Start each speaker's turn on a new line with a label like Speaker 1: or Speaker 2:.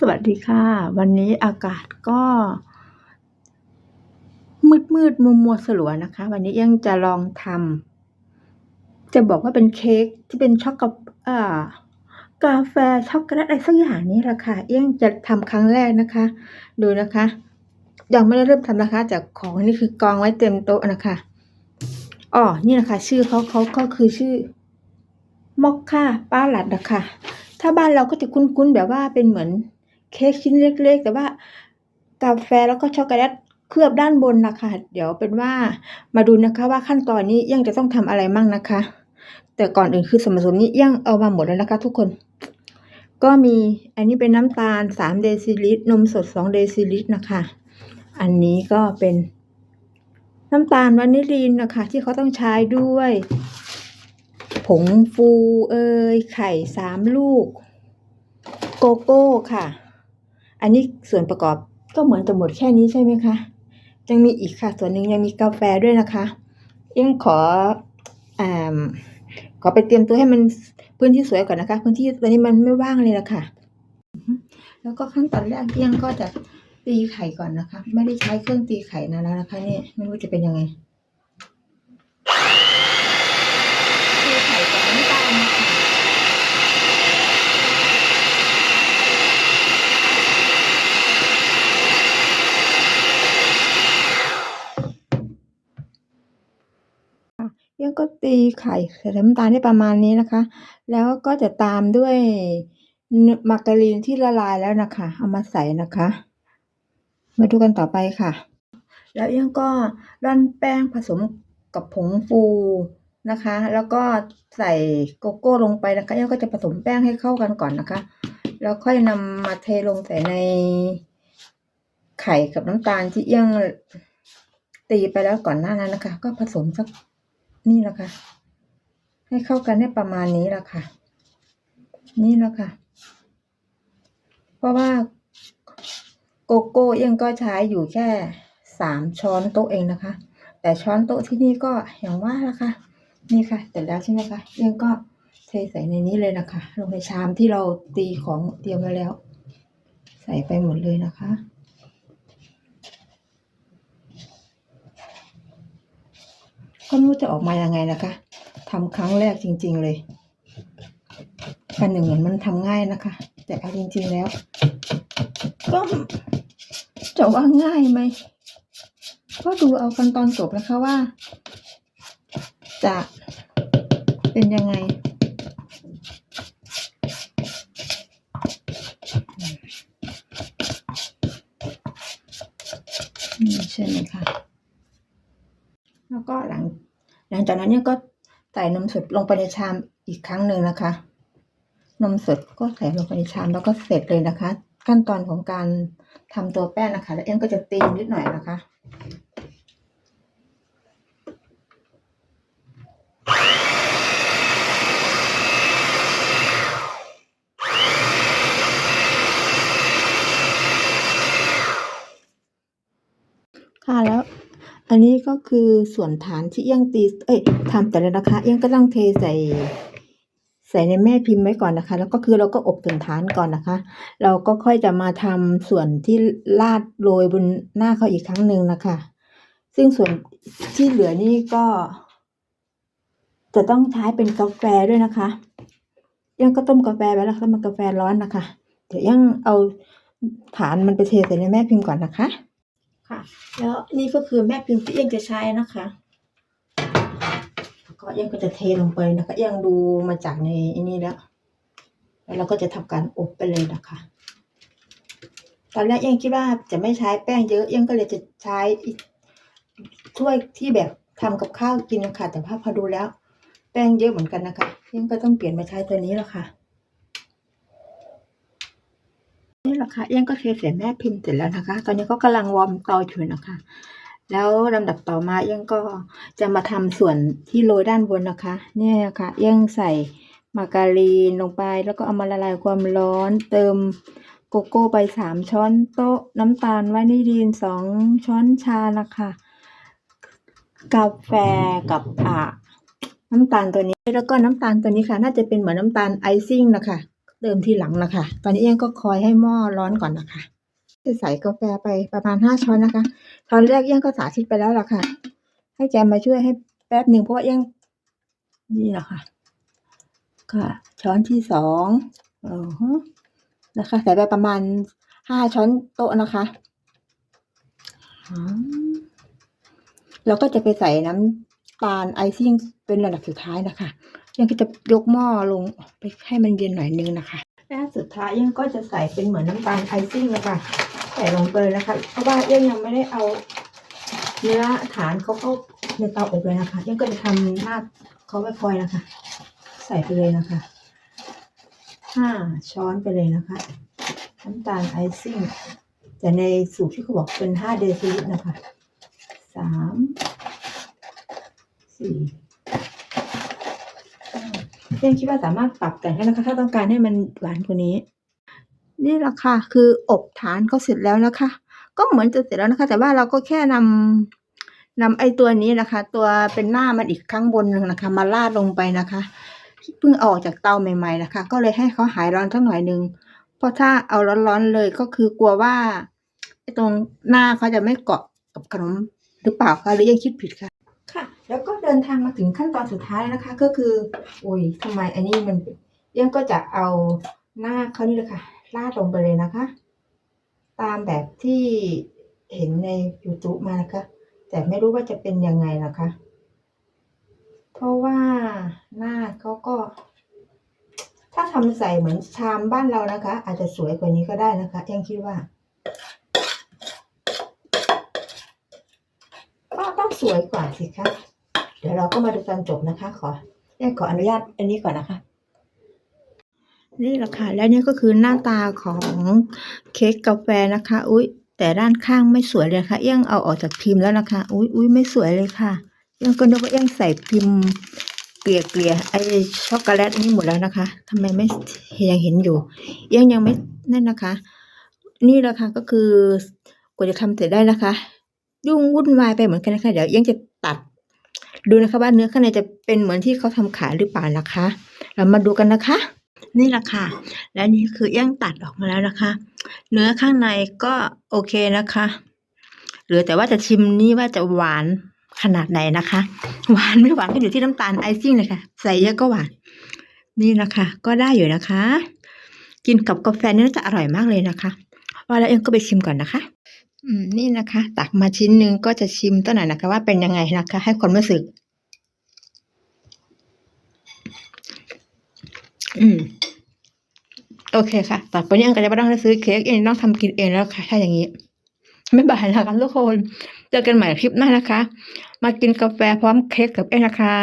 Speaker 1: สวัสดีค่ะ วันนี้อากาศก็ มืดมืดมัวมัวสลัวนะคะ วันนี้ยังจะลองทำจะบอกว่าเป็นเค้กที่เป็นช็อกโกอ่ากาแฟช็อกโกแลตอะไรสักอย่างนี้แหละค่ะเอี้ยงจะทำครั้งแรกนะคะ ดูนะคะ ยังไม่ได้เริ่มทำนะคะจากของนี่คือกองไว้เต็มโต๊ะนะคะอ๋อนี่นะคะ ชื่อเขาเขาก็คือชื่อมอคค่าป้าหลัดนะคะถ้าบ้านเราก็จะคุ้นๆแบบว่าเป็นเหมือน เค้กชิ้นเล็ก ๆ แต่ว่ากาแฟแล้วก็ช็อกโกแลตเคลือบด้านบนนะคะ เดี๋ยวเป็นว่ามาดูนะคะว่าขั้นตอนนี้ยังจะต้องทำอะไรมั่งนะคะ แต่ก่อนอื่นคือส่วนผสมนี้ยังเอามาหมดแล้วนะคะ ทุกคน ก็มีอันนี้เป็นน้ำตาล3เดซิลิตรนมสด2เดซิลิตรนะคะ อันนี้ก็เป็นน้ำตาลวานิลีนนะคะ ที่เขาต้องใช้ด้วย ผงฟูเอยไข่สามลูก โกโก้ค่ะ อันนี้ส่วนประกอบก็เหมือนจะหมดแค่นี้ใช่ไหมคะ ยังมีอีกค่ะ ส่วนหนึ่งยังมีกาแฟด้วยนะคะยังขออ่ขอไปเตรียมตัวให้มันพื้นที่สวยก่อนนะคะ พื้นที่ตอนนี้มันไม่ว่างเลยละค่ะ แล้วก็ขั้นตอนแรกเอียงก็จะตีไข่ก่อนนะคะ ไม่ได้ใช้เครื่องตีไข่นานแล้วนะคะเนี่ยไม่รู้จะเป็นยังไง ตีไข่กับน้ำตาลนะคะ ยัง ก็ตีไข่ใส่น้ำตาลได้ประมาณนี้นะคะ แล้วก็จะตามด้วยมาการีนที่ละลายแล้วนะคะ เอามาใส่นะคะ มาดูกันต่อไปค่ะ แล้วยังก็ร่อนแป้งผสมกับผงฟูนะคะ แล้วก็ใส่โกโก้ลงไปนะคะยังก็จะผสมแป้งให้เข้ากันก่อนนะคะ แล้วค่อยนำมาเทลงใส่ในไข่กับน้ำตาลที่เอียงตีไปแล้วก่อนหน้านั้นนะคะ ก็ผสมสัก นี่แหละค่ะ ให้เข้ากันได้ประมาณนี้แหละค่ะ นี่แหละค่ะ เพราะว่าโกโก้เองก็ใช้อยู่แค่สามช้อนโต๊ะเองนะคะ แต่ช้อนโต๊ะที่นี่ก็อย่างว่าละค่ะ นี่ค่ะเสร็จแล้วใช่ไหมคะเองก็เทใส่ในนี้เลยนะคะ ลงในชามที่เราตีของเตรียมไว้แล้ว ใส่ไปหมดเลยนะคะ ไม่รู้จะออกมายังไงนะคะทำครั้งแรกจริง ๆ เลยกันหนึ่งเหมือนมันทำง่ายนะคะ แต่เอาจริง ๆแล้ว ก็จะว่าง่ายไหมก็ดูเอากันตอนจบนะคะว่า จะเป็นยังไงนี่ใช่ไหมคะ แล้วก็หลัง หลังจากนั้นเนี่ยก็ใส่นมสดลงไปในชามอีกครั้งหนึ่งนะคะ นมสดก็ใส่ลงไปในชามแล้วก็เสร็จเลยนะคะ ขั้นตอนของการทำตัวแป้งนะคะ แล้วเอ็มก็จะตีนิดหน่อยนะคะค่ะแล้ว อันนี้ก็คือส่วนฐานที่เอี้ยงตี เอ้ยทำแต่ล้วนะคะ เอี้ยงก็ต้องเทใส่ ใส่ในแม่พิมพ์ไว้ก่อนนะคะ แล้วก็คือเราก็อบส่วนฐานก่อนนะคะ เราก็ค่อยจะมาทำส่วนที่ราดโรยบนหน้าเขาอีกครั้งหนึ่งนะคะ ซึ่งส่วนที่เหลือนี่ก็ จะต้องใช้เป็นกาแฟด้วยนะคะเอี้ยังก็ต้มกาแฟไว้แล้วค่ะมันกาแฟร้อนนะคะ เดี๋ยวเอี้ยังเอาฐานมันไปเทใส่ในแม่พิมพ์ก่อนนะคะ ค่ะ แล้วนี่ก็คือแม่พิมพ์ที่เอียงจะใช้นะคะ ก็เอียงก็จะเทลงไปนะคะเอียงดูมาจากในนนี้แล้ว แล้วเราก็จะทำการอบไปเลยนะคะ ตอนแรกเอียงคิดว่าจะไม่ใช้แป้งเยอะเอียงก็เลยจะใช้ถ้วยที่แบบทำกับข้าวกินนะคะแต่ว่าพอดูแล้ว แป้งเยอะเหมือนกันนะคะเอียงก็ต้องเปลี่ยนมาใช้ตัวนี้แล้วค่ะ นี่แหละค่ะเอี้ยงก็เทเสร็จแม่พิมพ์เสร็จแล้วนะคะ ตอนนี้ก็กำลังวอร์มเตาอยู่นะคะ แล้วลำดับต่อมาเอี้ยงก็จะมาทำส่วนที่โรยด้านบนนะคะ เนี่ยค่ะเอี้ยงใส่มาการีนลงไป แล้วก็เอามาละลายความร้อน เติมโกโก้ไปสามช้อนโต๊ะ น้ำตาลวานิลีนสองช้อนชานะคะ กาแฟกับอ่าน้ำตาลตัวนี้แล้วก็น้ำตาลตัวนี้ค่ะ น่าจะเป็นเหมือนน้ำตาลไอซิ่งนะคะ เติมทีหลังนะคะ ตอนนี้เองก็คอยให้หม้อร้อนก่อนนะคะจะใส่กาแฟไปประมาณห้าช้อนนะคะตอนแรกเอี้ยงก็สาธิตไปแล้วล่ะค่ะ ให้แกมาช่วยให้แป๊บหนึ่งเพราะว่าเอี้ยงนี่แหละค่ะ ค่ะ ช้อนที่สองเออฮะนะคะ ใส่ไปประมาณห้าช้อนโต๊ะนะคะอืมแล้วก็จะไปใส่น้ำตาลไอซิ่งเป็นระดับสุดท้ายนะคะ ยังก็จะยกหม้อลงไปให้มันเย็นหน่อยนึงนะคะและสุดท้ายยังก็จะใส่เป็นเหมือนน้ำตาลไอซิ่งนะคะใส่ลงไปเลยนะคะ เพราะว่ายังยังไม่ได้เอาเนื้อฐานเขาเข้าในเตาอบเลยนะคะ ยังก็จะทำหน้าเขาไว้คอยนะคะ ใส่ไปเลยนะคะห้าช้อนไปเลยนะคะ น้ำตาลไอซิ่งแต่ในสูตรที่เขาบอกเป็นห้าเดซิลิตรนะคะสามสี่ เพียงคิดว่าสามารถปรับแต่งได้นะคะ ถ้าต้องการให้มันหวานกว่านี้ นี่แหละค่ะ คืออบฐานเขาเสร็จแล้วนะคะ ก็เหมือนจะเสร็จแล้วนะคะ แต่ว่าเราก็แค่นำนำไอ้ตัวนี้นะคะ ตัวเป็นหน้ามันอีกข้างบนหนึงนะคะ มาลาดลงไปนะคะเพิ่งออกจากเตาใหม่ ๆ นะคะ ก็เลยให้เขาหายร้อนสักหน่อยหนึงเพราะถ้าเอาร้อนๆเลยก็คือกลัวว่าตรงหน้าเขาจะไม่เกาะกับขนมหรือเปล่าคะหรือยังคิดผิดคะ แล้วก็เดินทางมาถึงขั้นตอนสุดท้ายแล้วนะคะ ก็คืออุ้ยทำไมอันนี้มันยังก็จะเอาหน้าเขานี่เลยค่ะลาดลงไปเลยนะคะ ตามแบบที่เห็นใน YouTube มานะคะ แต่ไม่รู้ว่าจะเป็นยังไงนะคะ เพราะว่าหน้าเขาก็ ถ้าทำใส่เหมือนชามบ้านเรานะคะ อาจจะสวยกว่านี้ก็ได้นะคะยังคิดว่าก็ต้องสวยกว่าสิคะ ดี๋ยวเราก็มาดูตอนจบนะคะ ขอยังขออนุญาตอันนี้ก่อนนะคะ นี่แหละค่ะ แล้วนี่ก็คือหน้าตาของเค้กกาแฟนะคะ อุ้ยแต่ด้านข้างไม่สวยเลยค่ะเอี้ยงเอาออกจากพิมพ์แล้วนะคะ อุ้ยอุ้ยไม่สวยเลยค่ะเอี้ยงก็นึกว่าเอี้ยงใส่พิมพ์เกลี่ยเกลี่ยไอช็อกโกแลตนี่หมดแล้วนะคะทำไมไม่ยังเห็นอยู่ เอี้ยงยังไม่นั่นนะคะ นี่แหละค่ะก็คือกว่าจะทำเสร็จได้นะคะ ยุ่งวุ่นวายไปเหมือนกันนะคะ เดี๋ยวเอี้ยงจะ ดูนะคะว่าเนื้อข้างในจะเป็นเหมือนที่เขาทำขายหรือเปล่านะคะ เรามาดูกันนะคะ นี่แหละค่ะ และนี่คือเอียงตัดออกมาแล้วนะคะ เนื้อข้างในก็โอเคนะคะเหลือแต่ว่าจะชิมนี่ว่าจะหวานขนาดไหนนะคะ หวานไม่หวานก็อยู่ที่น้ำตาลไอซิ่งเลยค่ะ ใส่เยอะก็หวาน นี่นะคะ ก็ได้อยู่นะคะ กินกับกาแฟนี่น่าจะอร่อยมากเลยนะคะว่าแล้วเองก็ไปชิมก่อนนะคะ อืมนี่นะคะ ตักมาชิ้นหนึ่งก็จะชิมต้นหน่อยนะคะ ว่าเป็นยังไงนะคะ ให้ความรู้สึก อืม โอเคค่ะ ต่อไปนี้อันก็จะไม่ต้องซื้อเค้กเองต้องทำกินเองแล้วค่ะ ถ้าอย่างนี้ไม่บายนะคะทุกคน เจอกันใหม่คลิปหน้านะคะ มากินกาแฟพร้อมเค้กกับเองนะคะ